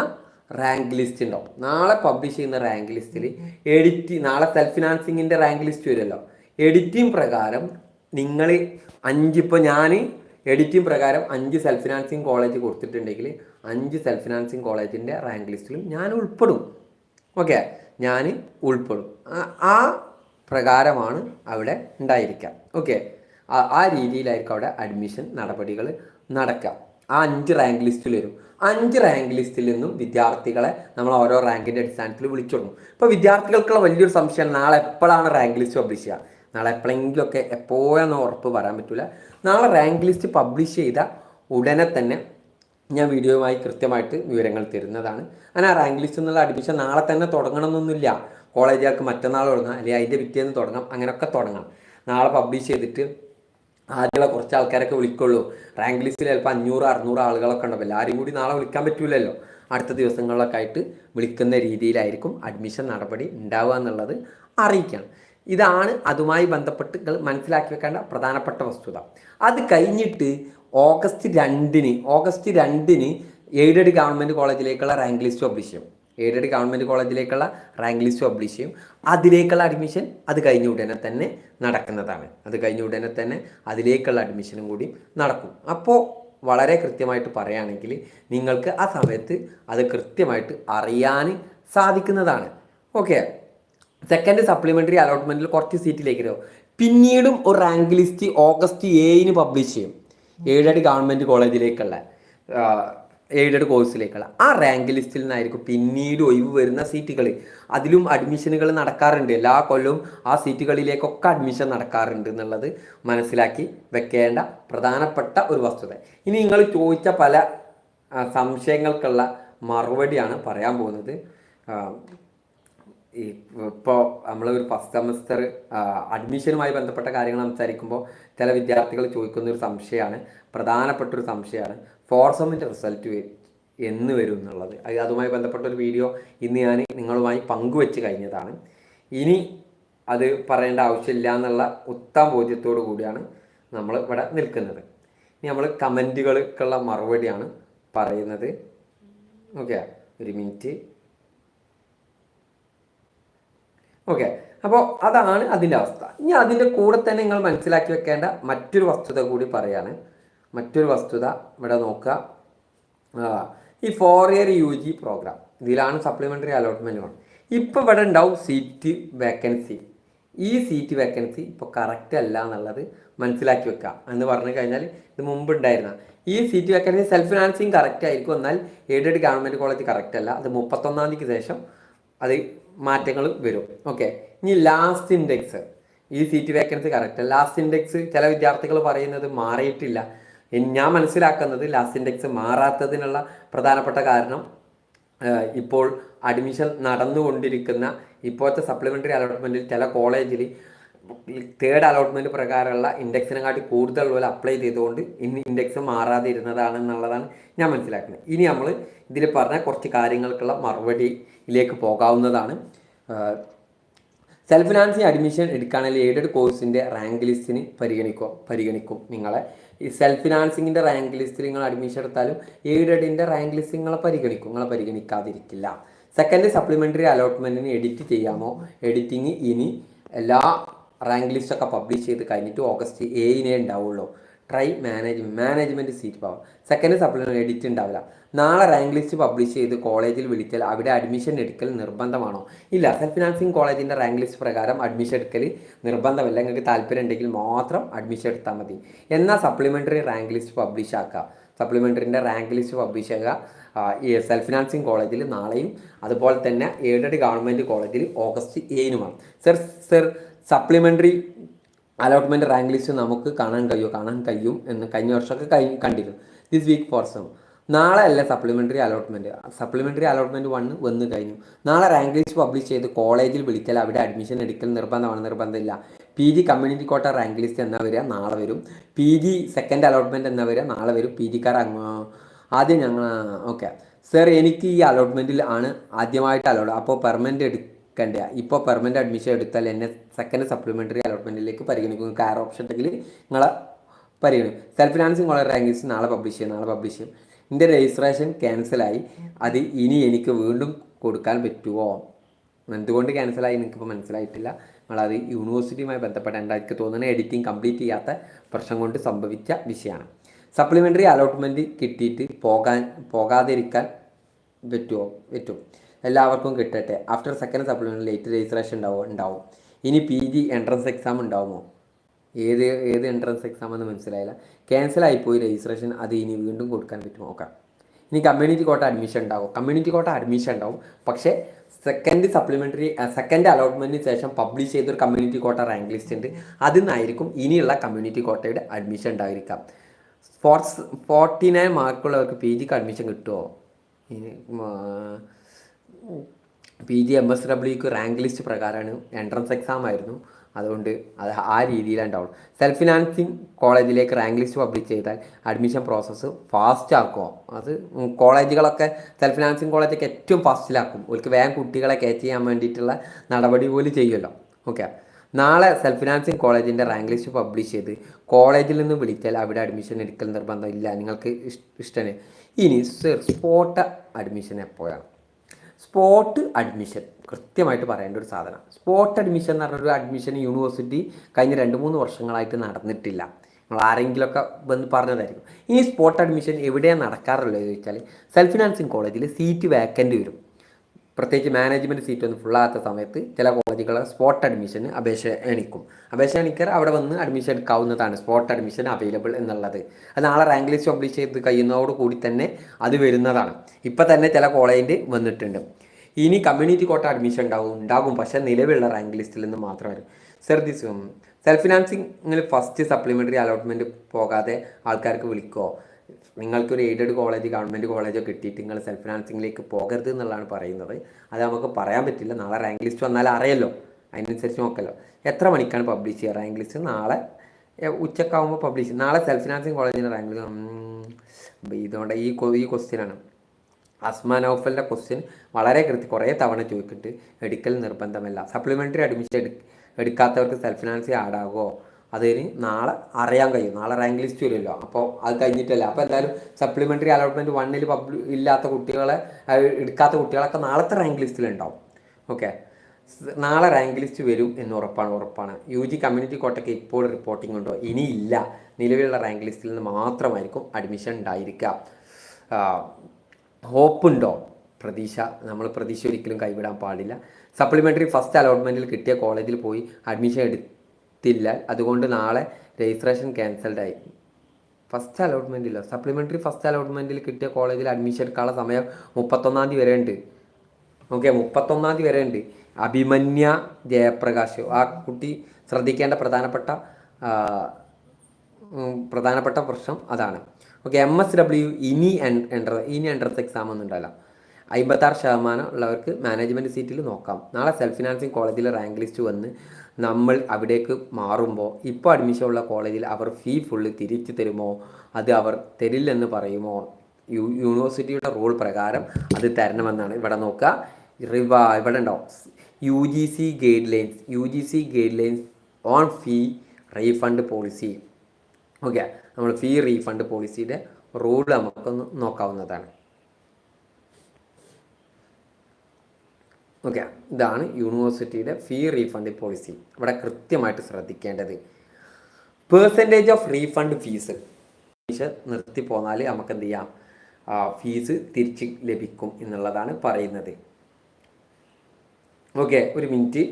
റാങ്ക് ലിസ്റ്റ് ഉണ്ടാവും. നാളെ പബ്ലിഷ് ചെയ്യുന്ന റാങ്ക് ലിസ്റ്റിൽ എഡിറ്റ് നാളെ സെൽഫ് ഫിനാൻസിങ്ങിന്റെ റാങ്ക് ലിസ്റ്റ് വരുമല്ലോ. എഡിറ്റിംഗ് പ്രകാരം നിങ്ങൾ അഞ്ച് ഇപ്പോൾ ഞാൻ എഡിറ്റിംഗ് പ്രകാരം അഞ്ച് സെൽഫ് ഫിനാൻസിങ് കോളേജ് കൊടുത്തിട്ടുണ്ടെങ്കിൽ അഞ്ച് സെൽഫ് ഫിനാൻസിങ് കോളേജിന്റെ റാങ്ക് ലിസ്റ്റിലും ഞാൻ ഉൾപ്പെടും. ഓക്കെ ഞാൻ ഉൾപ്പെടും. ആ പ്രകാരമാണ് അവിടെ ഉണ്ടായിരിക്കുക. ഓക്കെ ആ രീതിയിലായിരിക്കും അവിടെ അഡ്മിഷൻ നടപടികൾ നടക്കുക. ആ അഞ്ച് റാങ്ക് ലിസ്റ്റിൽ വരും. അഞ്ച് റാങ്ക് ലിസ്റ്റിൽ നിന്നും വിദ്യാർത്ഥികളെ നമ്മൾ ഓരോ റാങ്കിന്റെ അടിസ്ഥാനത്തിൽ വിളിച്ചോളും ഇപ്പോൾ വിദ്യാർത്ഥികൾക്കുള്ള വലിയൊരു സംശയമാണ് നാളെ എപ്പോഴാണ് റാങ്ക് ലിസ്റ്റ് പബ്ലിഷ് ചെയ്യുക? നാളെ എപ്പോഴെങ്കിലുമൊക്കെ എപ്പോഴെന്ന് ഉറപ്പ് പറയാൻ പറ്റില്ല നാളെ റാങ്ക് ലിസ്റ്റ് പബ്ലിഷ് ചെയ്ത ഉടനെ തന്നെ ഞാൻ വീഡിയോയുമായി കൃത്യമായിട്ട് വിവരങ്ങൾ തരുന്നതാണ്. അങ്ങനെ ആ റാങ്ക് ലിസ്റ്റ് എന്നുള്ള അഡ്മിഷൻ നാളെ തന്നെ തുടങ്ങണമെന്നൊന്നുമില്ല. കോളേജുകാർക്ക് മറ്റന്നാൾ തുടങ്ങാം അല്ലെങ്കിൽ അതിന്റെ പിറ്റേന്ന് തുടങ്ങാം അങ്ങനെയൊക്കെ തുടങ്ങാം നാളെ പബ്ലിഷ് ചെയ്തിട്ട് ആദ്യമുള്ള കുറച്ച് ആൾക്കാരൊക്കെ വിളിക്കുള്ളൂ. റാങ്ക് ലിസ്റ്റിൽ ചിലപ്പോൾ അഞ്ഞൂറ് അറുന്നൂറ് ആളുകളൊക്കെ ഉണ്ടാവും ആരും കൂടി നാളെ വിളിക്കാൻ പറ്റൂലല്ലോ. അടുത്ത ദിവസങ്ങളിലൊക്കെ ആയിട്ട് വിളിക്കുന്ന രീതിയിലായിരിക്കും അഡ്മിഷൻ നടപടി ഉണ്ടാവുക എന്നുള്ളത് അറിയിക്കണം ഇതാണ് അതുമായി ബന്ധപ്പെട്ട് മനസ്സിലാക്കി വെക്കേണ്ട പ്രധാനപ്പെട്ട വസ്തുത. അത് കഴിഞ്ഞിട്ട് ഓഗസ്റ്റ് രണ്ടിന് ഓഗസ്റ്റ് രണ്ടിന് എയ്ഡഡ് ഗവൺമെന്റ് കോളേജിലേക്കുള്ള റാങ്ക് ലിസ്റ്റ് പബ്ലിഷ് ചെയ്യും. എയ്ഡഡ് ഗവൺമെന്റ് കോളേജിലേക്കുള്ള റാങ്ക് ലിസ്റ്റ് പബ്ലിഷ് ചെയ്യും. അതിലേക്കുള്ള അഡ്മിഷൻ അത് കഴിഞ്ഞ ഉടനെ തന്നെ നടക്കുന്നതാണ്. അത് കഴിഞ്ഞ ഉടനെ തന്നെ അതിലേക്കുള്ള അഡ്മിഷനും കൂടി നടക്കും. അപ്പോൾ വളരെ കൃത്യമായിട്ട് പറയുകയാണെങ്കിൽ നിങ്ങൾക്ക് ആ സമയത്ത് അത് കൃത്യമായിട്ട് അറിയാൻ സാധിക്കുന്നതാണ്. ഓക്കെ സെക്കൻഡ് സപ്ലിമെന്ററി അലോട്ട്മെന്റിൽ കുറച്ച് സീറ്റിലേക്ക് തരും പിന്നീടും ഒരു റാങ്ക് ലിസ്റ്റ് ഓഗസ്റ്റ് ഏഴിന് പബ്ലിഷ് ചെയ്യും. എയ്ഡഡ് ഗവൺമെന്റ് കോളേജിലേക്കുള്ള എയ്ഡഡ് കോഴ്സിലേക്കുള്ള ആ റാങ്ക് ലിസ്റ്റിൽ നിന്നായിരിക്കും പിന്നീട് ഒഴിവ് വരുന്ന സീറ്റുകൾ അതിലും അഡ്മിഷനുകൾ നടക്കാറുണ്ട്. എല്ലാ കൊല്ലവും ആ സീറ്റുകളിലേക്കൊക്കെ അഡ്മിഷൻ നടക്കാറുണ്ട് എന്നുള്ളത് മനസ്സിലാക്കി വെക്കേണ്ട പ്രധാനപ്പെട്ട ഒരു വസ്തുത. ഇനി നിങ്ങൾ ചോദിച്ച പല സംശയങ്ങൾക്കുള്ള മറുപടിയാണ് പറയാൻ പോകുന്നത്. ഇപ്പോൾ നമ്മൾ ഒരു ഫസ്റ്റ് സെമസ്റ്റർ അഡ്മിഷനുമായി ബന്ധപ്പെട്ട കാര്യങ്ങൾ സംസാരിക്കുമ്പോൾ ചില വിദ്യാർത്ഥികൾ ചോദിക്കുന്ന ഒരു സംശയമാണ്. പ്രധാനപ്പെട്ട ഒരു സംശയമാണ്. ഫോർ സെമ്മിന്റെ റിസൾട്ട് എന്ന് വരും എന്നുള്ളത്. അതുമായി ബന്ധപ്പെട്ട ഒരു വീഡിയോ ഇന്ന് ഞാൻ നിങ്ങളുമായി പങ്കുവെച്ച് കഴിഞ്ഞതാണ്. ഇനി അത് പറയേണ്ട ആവശ്യമില്ല എന്നുള്ള ഉത്തമ ബോധ്യത്തോടു കൂടിയാണ് നമ്മൾ ഇവിടെ നിൽക്കുന്നത്. ഇനി നമ്മൾ കമന്റുകൾക്കുള്ള മറുപടിയാണ് പറയുന്നത്. ഓക്കെ ഒരു മിനിറ്റ്. ഓക്കെ അപ്പോൾ അതാണ് അതിന്റെ അവസ്ഥ. ഇനി അതിന്റെ കൂടെ തന്നെ നിങ്ങൾ മനസ്സിലാക്കി വെക്കേണ്ട മറ്റൊരു വസ്തുത കൂടി പറയാണ്. മറ്റൊരു വസ്തുത ഇവിടെ നോക്കുക. ഈ four year U G program. ഇതിലാണ് സപ്ലിമെന്ററി അലോട്ട്മെന്റ് വേണം ഇപ്പോൾ ഇവിടെ ഉണ്ടാവും സീറ്റ് വേക്കൻസി ഈ സീറ്റ് വേക്കൻസി ഇപ്പോൾ കറക്റ്റ് അല്ല എന്നുള്ളത് മനസ്സിലാക്കി വെക്കുക. എന്ന് പറഞ്ഞു കഴിഞ്ഞാൽ ഇത് മുമ്പ് ഉണ്ടായിരുന്ന. ഈ seat vacancy self financing correct ആയിരിക്കും. എന്നാൽ എയ്ഡഡ് ഗവൺമെന്റ് കോളേജ് കറക്റ്റ് അല്ല. അത് മുപ്പത്തൊന്നാം തീയതിക്ക് ശേഷം അത് മാറ്റങ്ങൾ വരും. ഓക്കെ ഇനി ലാസ്റ്റ് ഇൻഡെക്സ് ഈ seat vacancy correct last index ചില വിദ്യാർത്ഥികൾ പറയുന്നത് മാറിയിട്ടില്ല. ഞാൻ മനസ്സിലാക്കുന്നത് ലാസ്റ്റ് ഇൻഡെക്സ് മാറാത്തതിനുള്ള പ്രധാനപ്പെട്ട കാരണം ഇപ്പോൾ അഡ്മിഷൻ നടന്നുകൊണ്ടിരിക്കുന്ന ഇപ്പോഴത്തെ സപ്ലിമെന്ററി അലോട്ട്മെന്റിൽ ചില കോളേജിൽ തേർഡ് അലോട്ട്മെന്റ് പ്രകാരമുള്ള ഇൻഡെക്സിനെക്കാട്ടി പോലെ അപ്ലൈ ചെയ്തുകൊണ്ട് ഇന്ന് ഇൻഡെക്സ് മാറാതെ ഇരുന്നതാണ് എന്നുള്ളതാണ് ഞാൻ മനസ്സിലാക്കുന്നത്. ഇനി നമ്മൾ ഇതിൽ പറഞ്ഞ കുറച്ച് കാര്യങ്ങൾക്കുള്ള മറുപടിയിലേക്ക് പോകാവുന്നതാണ്. സെൽഫ് ഫിനാൻസിങ് അഡ്മിഷൻ എടുക്കുകയാണെങ്കിൽ എയ്ഡഡ് കോഴ്സിന്റെ റാങ്ക് ലിസ്റ്റിന് പരിഗണിക്കും പരിഗണിക്കും നിങ്ങളെ. ഈ സെൽഫ് ഫിനാൻസിങ്ങിന്റെ റാങ്ക് ലിസ്റ്റിൽ നിങ്ങൾ അഡ്മിഷൻ എടുത്താലും എയ്ഡഡിന്റെ റാങ്ക് ലിസ്റ്റ് നിങ്ങളെ പരിഗണിക്കും. നിങ്ങളെ പരിഗണിക്കാതിരിക്കില്ല. സെക്കൻഡ് സപ്ലിമെന്ററി അലോട്ട്മെന്റിന് എഡിറ്റ് ചെയ്യാമോ? എഡിറ്റിങ് ഇനി എല്ലാ റാങ്ക് ലിസ്റ്റൊക്കെ പബ്ലിഷ് ചെയ്ത് കഴിഞ്ഞിട്ട് ഓഗസ്റ്റ് ഏഴിനേ ഉണ്ടാവുള്ളൂ. ട്രൈ മാനേജ്മെന്റ് മാനേജ്മെന്റ് സീറ്റ് പാവം സെക്കൻഡ് സപ്ലിമെന്റ് എഡിറ്റ് ഉണ്ടാവില്ല. നാളെ റാങ്ക് ലിസ്റ്റ് പബ്ലിഷ് ചെയ്ത് കോളേജിൽ വിളിച്ചാൽ അവിടെ അഡ്മിഷൻ എടുക്കൽ നിർബന്ധമാണോ? ഇല്ല സെൽഫ് ഫിനാൻസിങ് കോളേജിന്റെ റാങ്ക് ലിസ്റ്റ് പ്രകാരം അഡ്മിഷൻ എടുക്കൽ നിർബന്ധമല്ല. നിങ്ങൾക്ക് താല്പര്യം ഉണ്ടെങ്കിൽ മാത്രം അഡ്മിഷൻ എടുത്താൽ മതി. എന്നാൽ സപ്ലിമെന്ററി റാങ്ക് ലിസ്റ്റ് പബ്ലിഷ് ആക്കുക. സപ്ലിമെന്ററിന്റെ റാങ്ക് ലിസ്റ്റ് പബ്ലിഷ് ചെയ്യുക ഈ സെൽഫ് ഫിനാൻസിങ് കോളേജിൽ നാളെയും അതുപോലെ തന്നെ എയ്ഡഡ് ഗവൺമെന്റ് കോളേജിൽ August ഏഴിനുമാണ്. Sir sir supplementary allotment rank list നമുക്ക് കാണാൻ കഴിയുമോ കാണാൻ കഴിയും എന്ന് കഴിഞ്ഞ വർഷമൊക്കെ കണ്ടിരുന്നു. ദിസ് വീക്ക് ഫോർ സം നാളെ അല്ല supplementary allotment supplementary allotment one വന്ന് കഴിഞ്ഞു. നാളെ റാങ്ക് ലിസ്റ്റ് പബ്ലിഷ് ചെയ്ത് കോളേജിൽ വിളിച്ചാൽ അവിടെ അഡ്മിഷൻ എടുക്കൽ നിർബന്ധമാണ് നിർബന്ധമില്ല. P G community quota rank list എന്നാ വരിക നാളെ വരും. പി ജി സെക്കൻഡ് അലോട്ട്മെന്റ് എന്നാ വരിക നാളെ വരും. പി ജിക്കാർ ആദ്യം ഞങ്ങൾ ഓക്കെ സർ എനിക്ക് ഈ അലോട്ട്മെന്റിൽ ആണ് ആദ്യമായിട്ട് അലോട്ട് അപ്പോൾ പെർമനന്റ് എടുക്കണ്ട? ഇപ്പോൾ പെർമനന്റ് അഡ്മിഷൻ എടുത്താൽ എന്നെ സെക്കൻഡ് സപ്ലിമെന്ററി അലോട്ട്മെന്റിലേക്ക് പരിഗണിക്കും. കാർ ഓപ്ഷൻ ഉണ്ടെങ്കിൽ നിങ്ങളെ പരിഗണിക്കും. Self financing college rank list നാളെ പബ്ലിഷ് ചെയ്യും നാളെ പബ്ലിഷ് ചെയ്യും. എന്റെ രജിസ്ട്രേഷൻ ക്യാൻസലായി. അത് ഇനി എനിക്ക് വീണ്ടും കൊടുക്കാൻ പറ്റുമോ എന്തുകൊണ്ട് ക്യാൻസലായി എനിക്കിപ്പോൾ മനസ്സിലായിട്ടില്ല. നമ്മളത് യൂണിവേഴ്സിറ്റിയുമായി ബന്ധപ്പെട്ട എനിക്ക് തോന്നുന്ന എഡിറ്റിംഗ് കംപ്ലീറ്റ് ചെയ്യാത്ത പ്രശ്നം കൊണ്ട് സംഭവിച്ച വിഷയമാണ് സപ്ലിമെന്ററി അലോട്ട്മെന്റ് കിട്ടിയിട്ട് പോകാൻ പോകാതിരിക്കാൻ പറ്റുമോ പറ്റും. എല്ലാവർക്കും കിട്ടട്ടെ. After second supplement late registration ഉണ്ടാവും? ഉണ്ടാവും. ഇനി പി ജി എൻട്രൻസ് എക്സാം ഉണ്ടാവുമോ? ഏത് ഏത് എൻട്രൻസ് എക്സാം എന്ന് മനസ്സിലായില്ല. ക്യാൻസൽ ആയിപ്പോയി രജിസ്ട്രേഷൻ അത് ഇനി വീണ്ടും കൊടുക്കാൻ പറ്റും നോക്കാം. ഇനി കമ്മ്യൂണിറ്റി കോട്ട അഡ്മിഷൻ ഉണ്ടാവും കമ്മ്യൂണിറ്റി കോട്ട അഡ്മിഷൻ ഉണ്ടാവും. പക്ഷേ സെക്കൻഡ് സപ്ലിമെന്ററി സെക്കൻഡ് അലോട്ട്മെന്റിന് ശേഷം പബ്ലിഷ് ചെയ്തൊരു കമ്മ്യൂണിറ്റി കോട്ട റാങ്ക് ലിസ്റ്റ് ഉണ്ട്. അതിൽ നിന്നായിരിക്കും ഇനിയുള്ള കമ്മ്യൂണിറ്റി കോട്ടയുടെ അഡ്മിഷൻ ഉണ്ടായിരിക്കാം. ഫോർസ് ഫോർട്ടി നയൻ മാർക്കുള്ളവർക്ക് പി ജിക്ക് അഡ്മിഷൻ കിട്ടുമോ ഇനി പി ജി എം എസ് ഡബ്ല്യുക്ക് റാങ്ക് ലിസ്റ്റ് പ്രകാരമാണ് എൻട്രൻസ് എക്സാം ആയിരുന്നു. അതുകൊണ്ട് അത് ആ രീതിയിലാണ് ഉണ്ടാവും സെൽഫ് ഫിനാൻസിങ് കോളേജിലേക്ക് റാങ്ക് ലിസ്റ്റ് പബ്ലിഷ് ചെയ്താൽ അഡ്മിഷൻ പ്രോസസ്സ് ഫാസ്റ്റ് ആക്കുമോ അത് കോളേജുകളൊക്കെ സെൽഫ് ഫിനാൻസിങ് കോളേജൊക്കെ ഏറ്റവും ഫാസ്റ്റിലാക്കും ഒരിക്കൽ വേഗം കുട്ടികളെ ക്യാച്ച് ചെയ്യാൻ വേണ്ടിയിട്ടുള്ള നടപടി പോലും ചെയ്യുമല്ലോ ഓക്കെ നാളെ സെൽഫ് ഫിനാൻസിങ് കോളേജിന്റെ റാങ്ക് ലിസ്റ്റ് പബ്ലിഷ് ചെയ്ത് കോളേജിൽ നിന്ന് വിളിച്ചാൽ അവിടെ അഡ്മിഷൻ എടുക്കൽ നിർബന്ധമില്ല നിങ്ങൾക്ക് ഇഷ്ടമാണ്. ഇനി സ്പോട്ട് അഡ്മിഷൻ എപ്പോഴാണ്? സ്പോട്ട് അഡ്മിഷൻ കൃത്യമായിട്ട് പറയേണ്ട ഒരു സാധനം. സ്പോട്ട് അഡ്മിഷൻ എന്ന് പറഞ്ഞൊരു അഡ്മിഷൻ യൂണിവേഴ്സിറ്റി കഴിഞ്ഞ രണ്ട് മൂന്ന് വർഷങ്ങളായിട്ട് നടന്നിട്ടില്ല. നമ്മൾ ആരെങ്കിലുമൊക്കെ വന്ന് പറഞ്ഞതായിരിക്കും. ഈ സ്പോട്ട് അഡ്മിഷൻ എവിടെയാണ് നടക്കാറുള്ളത് ചോദിച്ചാൽ സെൽഫ് ഫിനാൻസിങ് കോളേജിൽ സീറ്റ് വേക്കന്റ് വരും. പ്രത്യേകിച്ച് മാനേജ്മെന്റ് സീറ്റ് ഒന്നും ഫുള്ളാകാത്ത സമയത്ത് ചില കോളേജുകൾ സ്പോട്ട് അഡ്മിഷന് അപേക്ഷ എണിക്കും. അപേക്ഷ എണിക്കർ അവിടെ വന്ന് അഡ്മിഷൻ എടുക്കാവുന്നതാണ് സ്പോട്ട് അഡ്മിഷൻ അവൈലബിൾ എന്നുള്ളത്. അത് നാളെ റാങ്ക് ലിസ്റ്റ് പബ്ലിഷ് ചെയ്ത് കഴിയുന്നതോട് കൂടി തന്നെ അത് വരുന്നതാണ്. ഇപ്പം തന്നെ ചില കോളേജിന്റെ വന്നിട്ടുണ്ട്. ഇനി കമ്മ്യൂണിറ്റി കോട്ട അഡ്മിഷൻ ഉണ്ടാവും ഉണ്ടാകും പക്ഷേ നിലവിലുള്ള റാങ്ക് ലിസ്റ്റിൽ നിന്ന് മാത്രമായിരുന്നു ദിസ് സെൽഫ് ഫിനാൻസിങ്ങിൽ ഫസ്റ്റ് സപ്ലിമെന്ററി അലോട്ട്മെന്റ് പോകാതെ ആൾക്കാർക്ക് വിളിക്കുമോ നിങ്ങൾക്കൊരു എയ്ഡഡ് കോളേജ് ഗവൺമെന്റ് കോളേജോ കിട്ടിയിട്ട് നിങ്ങൾ സെൽഫ് ഫിനാൻസിങ്ങിലേക്ക് പോകരുത് എന്നുള്ളതാണ് പറയുന്നത് അത് നമുക്ക് പറയാൻ പറ്റില്ല നാളെ റാങ്ക് ലിസ്റ്റ് വന്നാൽ അറിയല്ലോ അതിനനുസരിച്ച് നോക്കല്ലോ എത്ര മണിക്കാണ് പബ്ലിഷ് ചെയ്യുക റാങ്ക് ലിസ്റ്റ് നാളെ ഉച്ചക്കാവുമ്പോൾ പബ്ലിഷ് നാളെ സെൽഫ് ഫിനാൻസിങ് കോളേജിന്റെ റാങ്ക് ലിസ്റ്റ് ഇതുകൊണ്ട് ഈ ഈ ക്വസ്റ്റ്യനാണ് അസ്മാൻ നൗഫലിന്റെ ക്വസ്റ്റ്യൻ വളരെ കൃത്യം കുറേ തവണ ചോദിച്ചിട്ട് എടുക്കൽ നിർബന്ധമല്ല. സപ്ലിമെന്ററി അഡ്മിഷൻ എടു എടുക്കാത്തവർക്ക് സെൽഫ് ഫിനാൻസ് ആഡാകുമോ അതിന് നാളെ അറിയാൻ കഴിയും. നാളെ റാങ്ക് ലിസ്റ്റ് വരുമല്ലോ. അപ്പോൾ അത് കഴിഞ്ഞിട്ടല്ല. അപ്പോൾ എന്തായാലും സപ്ലിമെന്ററി അലോട്ട്മെന്റ് വണ്ണിൽ പബ്ലി ഇല്ലാത്ത കുട്ടികളെ എടുക്കാത്ത കുട്ടികളൊക്കെ നാളത്തെ റാങ്ക് ലിസ്റ്റിലുണ്ടാവും ഓക്കെ നാളെ റാങ്ക് ലിസ്റ്റ് വരും എന്ന് ഉറപ്പാണ് ഉറപ്പാണ്. യു ജി കമ്മ്യൂണിറ്റി കോട്ടയ്ക്ക് ഇപ്പോൾ റിപ്പോർട്ടിംഗ് ഉണ്ടോ? ഇനിയില്ല. നിലവിലുള്ള റാങ്ക് ലിസ്റ്റിൽ നിന്ന് മാത്രമായിരിക്കും അഡ്മിഷൻ ഉണ്ടായിരിക്കുക. ഹോപ്പുണ്ടോ? പ്രതീക്ഷ. നമ്മൾ പ്രതീക്ഷ ഒരിക്കലും കൈവിടാൻ പാടില്ല. സപ്ലിമെന്ററി ഫസ്റ്റ് അലോട്ട്മെന്റിൽ കിട്ടിയ കോളേജിൽ പോയി അഡ്മിഷൻ എടുത്തില്ല. അതുകൊണ്ട് നാളെ രജിസ്ട്രേഷൻ ക്യാൻസൽഡ് ആയി. ഫസ്റ്റ് അലോട്ട്മെന്റിലോ സപ്ലിമെന്ററി ഫസ്റ്റ് അലോട്ട്മെന്റിൽ കിട്ടിയ കോളേജിൽ അഡ്മിഷൻ എടുക്കാനുള്ള സമയം മുപ്പത്തൊന്നാം തീയതി വരെ ഉണ്ട്. ഓക്കെ മുപ്പത്തൊന്നാം തീയതി വരെ ഉണ്ട്. അഭിമന്യ ജയപ്രകാശ്. ആ കുട്ടി ശ്രദ്ധിക്കേണ്ട പ്രധാനപ്പെട്ട പ്രധാനപ്പെട്ട പ്രശ്നം അതാണ്. ഓക്കെ എം എസ് ഡബ്ല്യു ഇനി എൻട്ര ഇനി എൻട്രൻസ് എക്സാം ഒന്നും ഉണ്ടല്ല അമ്പത്താറ് ശതമാനം ഉള്ളവർക്ക് മാനേജ്മെന്റ് സീറ്റിൽ നോക്കാം. നാളെ സെൽഫ് ഫിനാൻസിങ് കോളേജിൽ റാങ്ക് ലിസ്റ്റ് വന്ന് നമ്മൾ അവിടേക്ക് മാറുമ്പോൾ ഇപ്പോൾ അഡ്മിഷൻ ഉള്ള കോളേജിൽ അവർ ഫീ ഫുള്ള് തിരിച്ചു തരുമോ? അത് അവർ തരില്ലെന്ന് പറയുമോ? യു യൂണിവേഴ്സിറ്റിയുടെ റൂൾ പ്രകാരം അത് തരണമെന്നാണ്. ഇവിടെ നോക്കുക. റിവ ഇവിടെ ഉണ്ടാവും. U G C guidelines U G C guidelines on fee refund policy okay നമ്മൾ ഫീ റീഫണ്ട് പോളിസിയുടെ റൂൾ നമുക്കൊന്ന് നോക്കാവുന്നതാണ്. ഓക്കെ ഇതാണ് യൂണിവേഴ്സിറ്റിയുടെ ഫീ റീഫണ്ട് പോളിസി ഇവിടെ കൃത്യമായിട്ട് ശ്രദ്ധിക്കേണ്ടത്. Percentage of refund fees fees നിർത്തി പോന്നാൽ നമുക്ക് എന്ത് ചെയ്യാം ഫീസ് തിരിച്ച് ലഭിക്കും എന്നുള്ളതാണ് പറയുന്നത്. ഓക്കെ ഒരു മിനിറ്റ്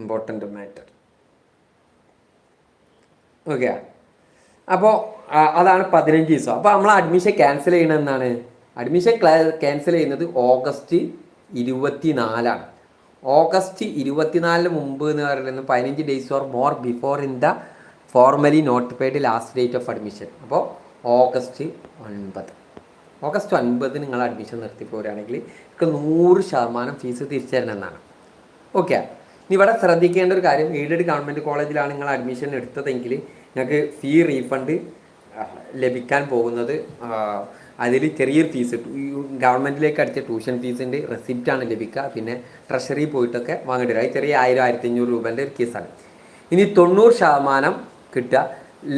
ഇമ്പോർട്ടന്റ് മാറ്റർ ഓക്കെ അപ്പോൾ അതാണ് പതിനഞ്ച് ദിവസം. അപ്പോൾ നമ്മൾ അഡ്മിഷൻ ക്യാൻസൽ ചെയ്യണത് എന്നാണ് അഡ്മിഷൻ ക്യാൻസൽ ചെയ്യുന്നത് ഓഗസ്റ്റ് ഇരുപത്തി നാലാണ് ഓഗസ്റ്റ് ഇരുപത്തിനാലിന് മുമ്പ് എന്ന് പറയുന്നത് പതിനഞ്ച് days or more before in the formally notified last date of admission അപ്പോൾ ഓഗസ്റ്റ് ഒൻപത്. ഓഗസ്റ്റ് ഒൻപത് നിങ്ങൾ അഡ്മിഷൻ നിർത്തി പോരുകയാണെങ്കിൽ നിങ്ങൾക്ക് നൂറ് ശതമാനം ഫീസ് തിരിച്ചു തരണമെന്നാണ് ഓക്കെ ഇവിടെ ശ്രദ്ധിക്കേണ്ട ഒരു കാര്യം എയ്ഡഡ് ഗവൺമെന്റ് കോളേജിലാണ് നിങ്ങൾ അഡ്മിഷൻ എടുത്തതെങ്കിൽ ഞങ്ങൾക്ക് ഫീ റീഫണ്ട് ലഭിക്കാൻ പോകുന്നത് അതിൽ ചെറിയൊരു ഫീസ് ഗവൺമെന്റിലേക്ക് അടിച്ച ട്യൂഷൻ ഫീസിന്റെ റെസിപ്റ്റാണ് ലഭിക്കുക. പിന്നെ ട്രഷറി പോയിട്ടൊക്കെ വാങ്ങേണ്ടി വരും. അത് ചെറിയ ആയിരം ആയിരത്തി അഞ്ഞൂറ് രൂപേന്റെ ഒരു കേസാണ് ഇനി തൊണ്ണൂറ് ശതമാനം കിട്ടുക.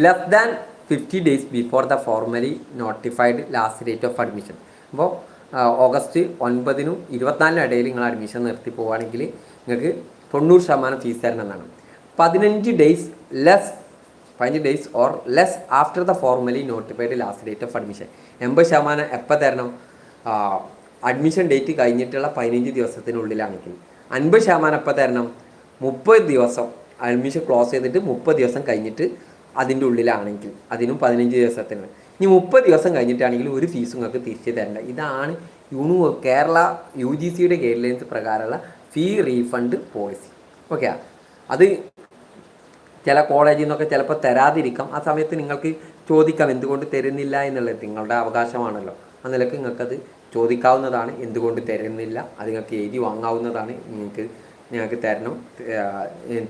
Less than fifty days before the formally notified last date of admission അപ്പോൾ ഓഗസ്റ്റ് ഒൻപതിനും ഇരുപത്തിനാലിനും ഇടയിൽ നിങ്ങൾ അഡ്മിഷൻ നിർത്തി പോവുകയാണെങ്കിൽ നിങ്ങൾക്ക് തൊണ്ണൂറ് ശതമാനം ഫീസ് തരണം എന്നാണ് പതിനഞ്ച് ഡേയ്സ് ലെസ് പതിനഞ്ച് days or less after the formally notified last date of admission എൺപത് ശതമാനം എപ്പോൾ തരണം? അഡ്മിഷൻ ഡേറ്റ് കഴിഞ്ഞിട്ടുള്ള പതിനഞ്ച് ദിവസത്തിനുള്ളിലാണെങ്കിൽ അൻപത് ശതമാനം എപ്പോൾ തരണം? മുപ്പത് ദിവസം അഡ്മിഷൻ ക്ലോസ് ചെയ്തിട്ട് മുപ്പത് ദിവസം കഴിഞ്ഞിട്ട് അതിന്റെ ഉള്ളിലാണെങ്കിൽ അതിനും പതിനഞ്ച് ദിവസത്തിന്. ഇനി മുപ്പത് ദിവസം കഴിഞ്ഞിട്ടാണെങ്കിൽ ഒരു ഫീസും നിങ്ങൾക്ക് തിരിച്ചു തരേണ്ട. ഇതാണ് യൂണിവേ കേരള യു ജി സിയുടെ ഗൈഡ് ലൈൻസ് പ്രകാരമുള്ള ഫീ റീഫണ്ട് പോളിസി ഓക്കെ അത് ചില കോളേജിൽ നിന്നൊക്കെ ചിലപ്പോൾ തരാതിരിക്കാം. ആ സമയത്ത് നിങ്ങൾക്ക് ചോദിക്കാം എന്തുകൊണ്ട് തരുന്നില്ല എന്നുള്ളത്. നിങ്ങളുടെ അവകാശമാണല്ലോ. ആ നിലയ്ക്ക് നിങ്ങൾക്കത് ചോദിക്കാവുന്നതാണ്. എന്തുകൊണ്ട് തരുന്നില്ല? അത് നിങ്ങൾക്ക് എഴുതി വാങ്ങാവുന്നതാണ്. നിങ്ങൾക്ക് ഞങ്ങൾക്ക് തരണം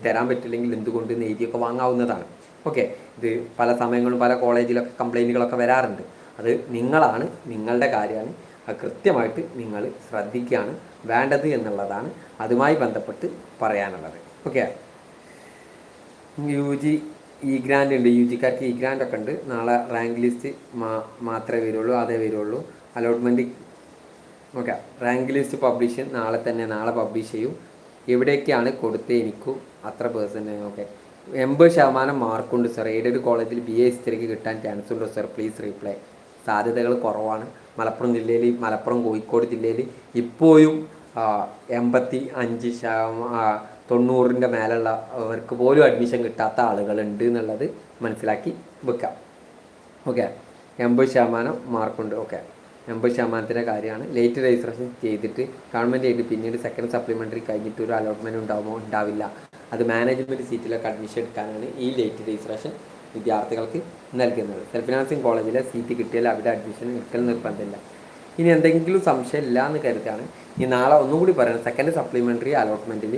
തരാൻ പറ്റില്ലെങ്കിൽ എന്തുകൊണ്ട് എഴുതിയൊക്കെ വാങ്ങാവുന്നതാണ്. ഓക്കെ ഇത് പല സമയങ്ങളും പല കോളേജിലൊക്കെ കംപ്ലൈന്റുകളൊക്കെ വരാറുണ്ട്. അത് നിങ്ങളാണ് നിങ്ങളുടെ കാര്യമാണ്. അത് കൃത്യമായിട്ട് നിങ്ങൾ ശ്രദ്ധിക്കുകയാണ്. വേണ്ടത് എന്നുള്ളതാണ് അതുമായി ബന്ധപ്പെട്ട് പറയാനുള്ളത്. Okay U G E grant ഉണ്ട്. യു ജിക്കാർക്ക് ഈ ഗ്രാൻഡ് ഒക്കെ ഉണ്ട്. നാളെ റാങ്ക് ലിസ്റ്റ് മാ മാത്രമേ വരുള്ളൂ അതേ വരുള്ളൂ. Allotment okay rank list publish നാളെ തന്നെ നാളെ പബ്ലിഷ് ചെയ്യും. എവിടേക്കാണ് കൊടുത്തത് എനിക്കും അത്ര പേഴ്സന്റേജ് ഓക്കെ എൺപത് ശതമാനം മാർക്കുണ്ട് സർ എയ്ഡഡ് കോളേജിൽ ബി എ ഹിസ്റ്ററിക്ക് കിട്ടാൻ ചാൻസ് ഉണ്ടോ സർ പ്ലീസ് റീപ്ലൈ സാധ്യതകൾ കുറവാണ്. മലപ്പുറം ജില്ലയിൽ മലപ്പുറം കോഴിക്കോട് ജില്ലയിൽ ഇപ്പോഴും എൺപത്തി അഞ്ച് തൊണ്ണൂറിന്റെ മേലുള്ള മേലുള്ളവർക്ക് പോലും അഡ്മിഷൻ കിട്ടാത്ത ആളുകളുണ്ട് എന്നുള്ളത് മനസ്സിലാക്കി വെക്കാം. ഓക്കെ എൺപത് ശതമാനം മാർക്കുണ്ട് ഓക്കെ എൺപത് ശതമാനത്തിന്റെ കാര്യമാണ്. ലേറ്റ് രജിസ്ട്രേഷൻ ചെയ്തിട്ട് ഗവൺമെന്റ് ആയിട്ട് പിന്നീട് സെക്കൻഡ് സപ്ലിമെന്ററി കഴിഞ്ഞിട്ട് ഒരു അലോട്ട്മെന്റ് ഉണ്ടാവുമോ? ഉണ്ടാവില്ല. അത് മാനേജ്മെന്റ് സീറ്റിലൊക്കെ അഡ്മിഷൻ എടുക്കാനാണ് ഈ ലേറ്റ് രജിസ്ട്രേഷൻ വിദ്യാർത്ഥികൾക്ക് നൽകുന്നത്. സെൽഫ് ഫിനാൻസിങ് കോളേജിലെ സീറ്റ് കിട്ടിയാൽ അവിടെ അഡ്മിഷൻ എടുക്കൽ നിർബന്ധമില്ല. ഇനി എന്തെങ്കിലും സംശയം ഇല്ല എന്ന് കരുതാണ് ഇനി നാളെ ഒന്നും കൂടി പറയണം. സെക്കൻഡ് സപ്ലിമെന്ററി അലോട്ട്മെന്റിൽ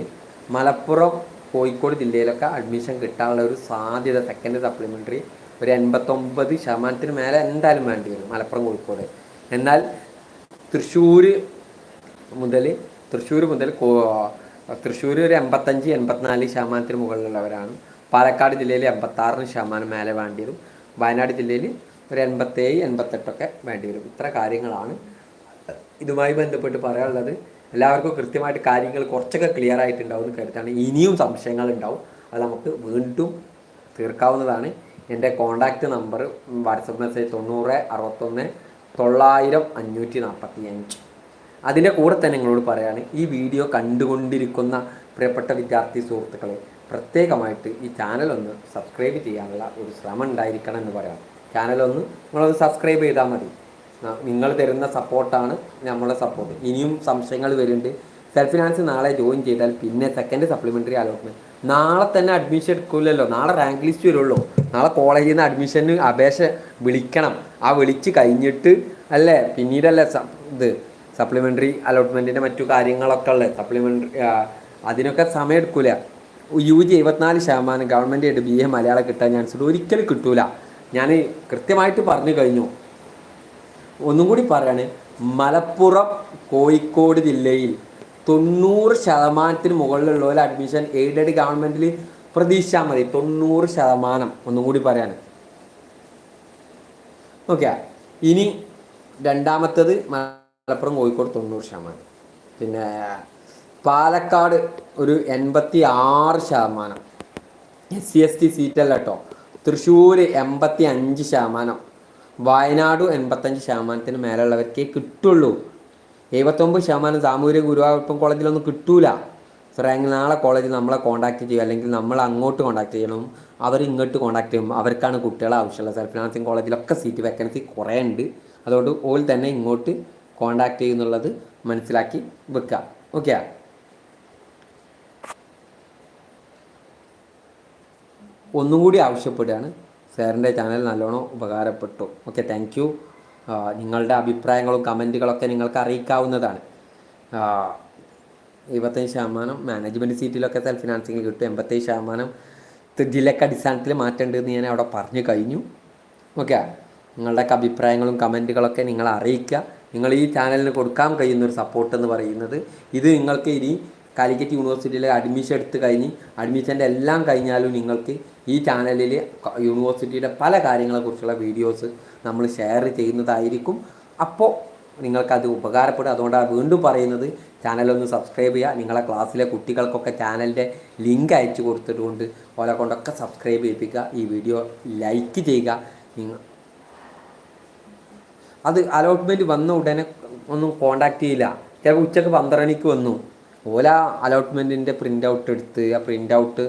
മലപ്പുറം കോഴിക്കോട് ജില്ലയിലൊക്കെ അഡ്മിഷൻ കിട്ടാനുള്ള ഒരു സാധ്യത സെക്കൻഡ് സപ്ലിമെന്ററി ഒരു എൺപത്തൊമ്പത് ശതമാനത്തിന് മേലെ എന്തായാലും വേണ്ടി വരും. മലപ്പുറം കോഴിക്കോട്. എന്നാൽ തൃശ്ശൂർ മുതൽ തൃശ്ശൂർ മുതൽ തൃശ്ശൂർ ഒരു എൺപത്തഞ്ച് എൺപത്തിനാല് ശതമാനത്തിന് മുകളിലുള്ളവരാണ്. പാലക്കാട് ജില്ലയിൽ എൺപത്താറിന് ശതമാനം മേലെ വേണ്ടി വരും. വയനാട് ജില്ലയിൽ ഒരു എൺപത്തേഴ് എൺപത്തെട്ടൊക്കെ വേണ്ടി വരും. ഇത്ര കാര്യങ്ങളാണ് ഇതുമായി ബന്ധപ്പെട്ട് പറയാനുള്ളത്. എല്ലാവർക്കും കൃത്യമായിട്ട് കാര്യങ്ങൾ കുറച്ചൊക്കെ ക്ലിയർ ആയിട്ടുണ്ടാവും എന്ന് കരുത്താണ് ഇനിയും സംശയങ്ങൾ ഉണ്ടാവും. അത് നമുക്ക് വീണ്ടും തീർക്കാവുന്നതാണ്. എന്റെ കോൺടാക്റ്റ് നമ്പർ വാട്സപ്പ് മെസ്സേജ് തൊണ്ണൂറ് അറുപത്തൊന്ന് തൊള്ളായിരം അഞ്ഞൂറ്റി നാൽപ്പത്തി അഞ്ച് അതിന്റെ കൂടെ തന്നെ നിങ്ങളോട് പറയാണ് ഈ വീഡിയോ കണ്ടുകൊണ്ടിരിക്കുന്ന പ്രിയപ്പെട്ട വിദ്യാർത്ഥി സുഹൃത്തുക്കളെ പ്രത്യേകമായിട്ട് ഈ ചാനലൊന്ന് സബ്സ്ക്രൈബ് ചെയ്യാനുള്ള ഒരു ശ്രമം ഉണ്ടായിരിക്കണം എന്ന് പറയാം. ചാനലൊന്ന് നിങ്ങളൊന്ന് സബ്സ്ക്രൈബ് ചെയ്താൽ മതി. നിങ്ങൾ തരുന്ന സപ്പോർട്ടാണ് നമ്മളെ സപ്പോർട്ട് ഇനിയും സംശയങ്ങൾ വരുന്നുണ്ട്. സെൽഫ് ഫിനാൻസ് നാളെ ജോയിൻ ചെയ്താൽ പിന്നെ സെക്കൻഡ് സപ്ലിമെന്ററി അലോട്ട്മെന്റ് നാളെ തന്നെ അഡ്മിഷൻ എടുക്കില്ലല്ലോ നാളെ റാങ്ക് ലിസ്റ്റ് വരുള്ളൂ. നാളെ കോളേജിൽ നിന്ന് അഡ്മിഷന് അപേക്ഷ വിളിക്കണം. ആ വിളിച്ച് കഴിഞ്ഞിട്ട് അല്ലേ? പിന്നീടല്ലേ ഇത് സപ്ലിമെന്ററി അലോട്ട്മെന്റിന്റെ മറ്റു കാര്യങ്ങളൊക്കെ ഉള്ളത് സപ്ലിമെന്ററി അതിനൊക്കെ സമയം എടുക്കൂല? യു ജി എഴുപത്തിനാല് ശതമാനം ഗവൺമെന്റ് ആയിട്ട് ബി എ മലയാളം കിട്ടാൻ ഉണ്ട്. ഒരിക്കലും കിട്ടൂല. ഞാൻ കൃത്യമായിട്ട് പറഞ്ഞു കഴിഞ്ഞു. ഒന്നും കൂടി പറയാണ്. മലപ്പുറം കോഴിക്കോട് ജില്ലയിൽ തൊണ്ണൂറ് ശതമാനത്തിന് മുകളിലുള്ളവരെ അഡ്മിഷൻ എയ്ഡഡ് ഗവൺമെന്റിൽ പ്രതീക്ഷിച്ചാൽ മതി. തൊണ്ണൂറ് ശതമാനം. ഒന്നും കൂടി പറയാണ്. ഓക്കെ ഇനി രണ്ടാമത്തത് മലപ്പുറം കോഴിക്കോട് തൊണ്ണൂറ് ശതമാനം. പിന്നെ പാലക്കാട് ഒരു എൺപത്തി ആറ് ശതമാനം. എസ് സി എസ് ടി സീറ്റല്ല കേട്ടോ തൃശ്ശൂർ എൺപത്തി അഞ്ച് ശതമാനം. വയനാട് എൺപത്തഞ്ച് ശതമാനത്തിന് മേലുള്ളവർക്കേ കിട്ടുള്ളൂ. എഴുപത്തൊമ്പത് ശതമാനം സാമൂഹിക ഗുരുവായൂരപ്പം കോളേജിലൊന്നും കിട്ടൂല. ഫ്രാങ്ക് നാളെ കോളേജിൽ നമ്മളെ കോൺടാക്ട് ചെയ്യും. അല്ലെങ്കിൽ നമ്മൾ അങ്ങോട്ട് കോൺടാക്ട് ചെയ്യണം. അവർ ഇങ്ങോട്ട് കോൺടാക്ട് ചെയ്യും. അവർക്കാണ് കുട്ടികളെ ആവശ്യമുള്ളത്. സെൽഫ് ഫിനാൻസിങ് കോളേജിലൊക്കെ സീറ്റ് വേക്കൻസി കുറേ ഉണ്ട് അതുകൊണ്ട് ഓൾ തന്നെ ഇങ്ങോട്ട് കോൺടാക്ട് ചെയ്യുന്നുള്ളത് മനസ്സിലാക്കി വെക്കുക. ഓക്കെ ഒന്നും കൂടി ആവശ്യപ്പെടുകയാണ്. സാറിന്റെ ചാനൽ നല്ലോണം ഉപകാരപ്പെട്ടു. ഓക്കെ താങ്ക് യു നിങ്ങളുടെ അഭിപ്രായങ്ങളും കമന്റുകളൊക്കെ നിങ്ങൾക്ക് അറിയിക്കാവുന്നതാണ്. ഇരുപത്തഞ്ച് ശതമാനം മാനേജ്മെന്റ് സീറ്റിലൊക്കെ സെൽഫ് ഫിനാൻസിങ് കിട്ടും. എൺപത്തേഴ് ശതമാനം ജില്ലക്ക് അടിസ്ഥാനത്തിൽ മാറ്റേണ്ടതെന്ന് ഞാൻ അവിടെ പറഞ്ഞു കഴിഞ്ഞു. ഓക്കെ നിങ്ങളുടെയൊക്കെ അഭിപ്രായങ്ങളും കമന്റുകളൊക്കെ നിങ്ങൾ അറിയിക്കുക. നിങ്ങൾ ഈ ചാനലിന് കൊടുക്കാൻ കഴിയുന്നൊരു സപ്പോർട്ട് എന്ന് പറയുന്നത് ഇത് നിങ്ങൾക്ക് ഇനി കാലിക്കറ്റ് യൂണിവേഴ്സിറ്റിയിൽ അഡ്മിഷൻ എടുത്ത് കഴിഞ്ഞ് അഡ്മിഷന്റെ എല്ലാം കഴിഞ്ഞാലും നിങ്ങൾക്ക് ഈ ചാനലിൽ യൂണിവേഴ്സിറ്റിയുടെ പല കാര്യങ്ങളെക്കുറിച്ചുള്ള വീഡിയോസ് നമ്മൾ ഷെയർ ചെയ്യുന്നതായിരിക്കും. അപ്പോൾ നിങ്ങൾക്കത് ഉപകാരപ്പെടും. അതുകൊണ്ടാണ് വീണ്ടും പറയുന്നത് ചാനലൊന്ന് സബ്സ്ക്രൈബ് ചെയ്യുക. നിങ്ങളെ ക്ലാസ്സിലെ കുട്ടികൾക്കൊക്കെ ചാനലിന്റെ ലിങ്ക് അയച്ചു കൊടുത്തിട്ടുകൊണ്ട് ഓലെ കൊണ്ടൊക്കെ സബ്സ്ക്രൈബ് ചെയ്യിപ്പിക്കുക. ഈ വീഡിയോ ലൈക്ക് ചെയ്യുക. നിങ്ങൾ അത് അലോട്ട്മെന്റ് വന്ന ഉടനെ ഒന്നും കോണ്ടാക്ട് ചെയ്യില്ല. ചിലപ്പോൾ ഉച്ചയ്ക്ക് പന്ത്രണ്ടണിക്ക് വന്നു. ഓല അലോട്ട്മെന്റിന്റെ പ്രിന്റ് ഔട്ട് എടുത്ത് ആ പ്രിന്റ് ഔട്ട്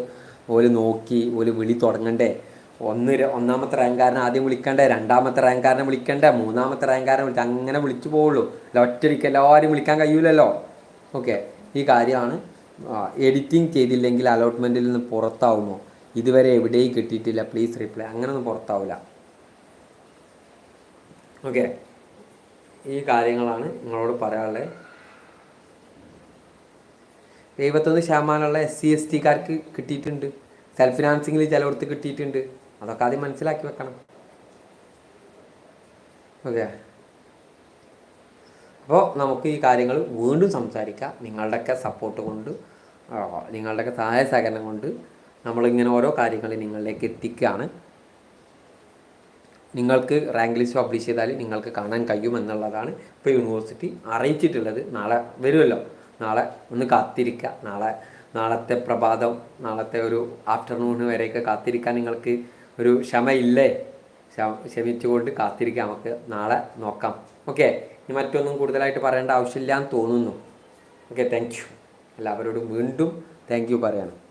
ഓൽ നോക്കി ഓൽ വിളി തുടങ്ങണ്ടേ. ഒന്ന് ഒന്നാമത്തെ റാങ്കാരനെ ആദ്യം വിളിക്കണ്ടേ രണ്ടാമത്തെ റാങ്കാരനെ വിളിക്കണ്ടേ മൂന്നാമത്തെ റാങ്കാരനെ വിളിച്ച് അങ്ങനെ വിളിച്ചു പോവുള്ളൂ. അല്ല ഒറ്റയ്ക്ക് എല്ലാവരും വിളിക്കാൻ കഴിയൂലല്ലോ. ഓക്കെ. ഈ കാര്യമാണ് എഡിറ്റിംഗ് ചെയ്തില്ലെങ്കിൽ അലോട്ട്മെന്റിൽ നിന്ന് പുറത്താവുമോ? ഇതുവരെ എവിടെയും കിട്ടിയിട്ടില്ല. പ്ലീസ് റിപ്ലൈ അങ്ങനെയൊന്നും പുറത്താവില്ല ഓക്കെ. ഈ കാര്യങ്ങളാണ് നിങ്ങളോട് പറയാനുള്ളത്. എഴുപത്തൊന്ന് ശതമാനമുള്ള എസ് സി എസ് ടിക്കാർക്ക് കിട്ടിയിട്ടുണ്ട്. സെൽഫ് ഫിനാൻസിങ്ങിൽ ചിലവർക്ക് കിട്ടിയിട്ടുണ്ട്. അതൊക്കെ ആദ്യം മനസ്സിലാക്കി വെക്കണം. ഓക്കെ. അപ്പോൾ നമുക്ക് ഈ കാര്യങ്ങൾ വീണ്ടും സംസാരിക്കാം. നിങ്ങളുടെയൊക്കെ സപ്പോർട്ട് കൊണ്ട് നിങ്ങളുടെയൊക്കെ സഹായ സഹകരണം കൊണ്ട് നമ്മളിങ്ങനെ ഓരോ കാര്യങ്ങൾ നിങ്ങളിലേക്ക് എത്തിക്കുകയാണ്. നിങ്ങൾക്ക് റാങ്ക് ലിസ്റ്റ് പബ്ലിഷ് ചെയ്താൽ നിങ്ങൾക്ക് കാണാൻ കഴിയുമെന്നുള്ളതാണ് ഇപ്പോൾ യൂണിവേഴ്സിറ്റി അറിയിച്ചിട്ടുള്ളത്. നാളെ വരുമല്ലോ. നാളെ ഒന്ന് കാത്തിരിക്കുക നാളെ നാളത്തെ പ്രഭാതം നാളത്തെ ഒരു ആഫ്റ്റർനൂൺ വരെയൊക്കെ കാത്തിരിക്കാൻ നിങ്ങൾക്ക് ഒരു ക്ഷമയില്ലേ? ക്ഷ- ക്ഷമിച്ചുകൊണ്ട് കാത്തിരിക്കാം നമുക്ക്. നാളെ നോക്കാം. ഓക്കെ ഇനി മറ്റൊന്നും കൂടുതലായിട്ട് പറയേണ്ട ആവശ്യമില്ല എന്ന് തോന്നുന്നു. ഓക്കെ താങ്ക് യു എല്ലാവരോടും വീണ്ടും താങ്ക് യു പറയണം.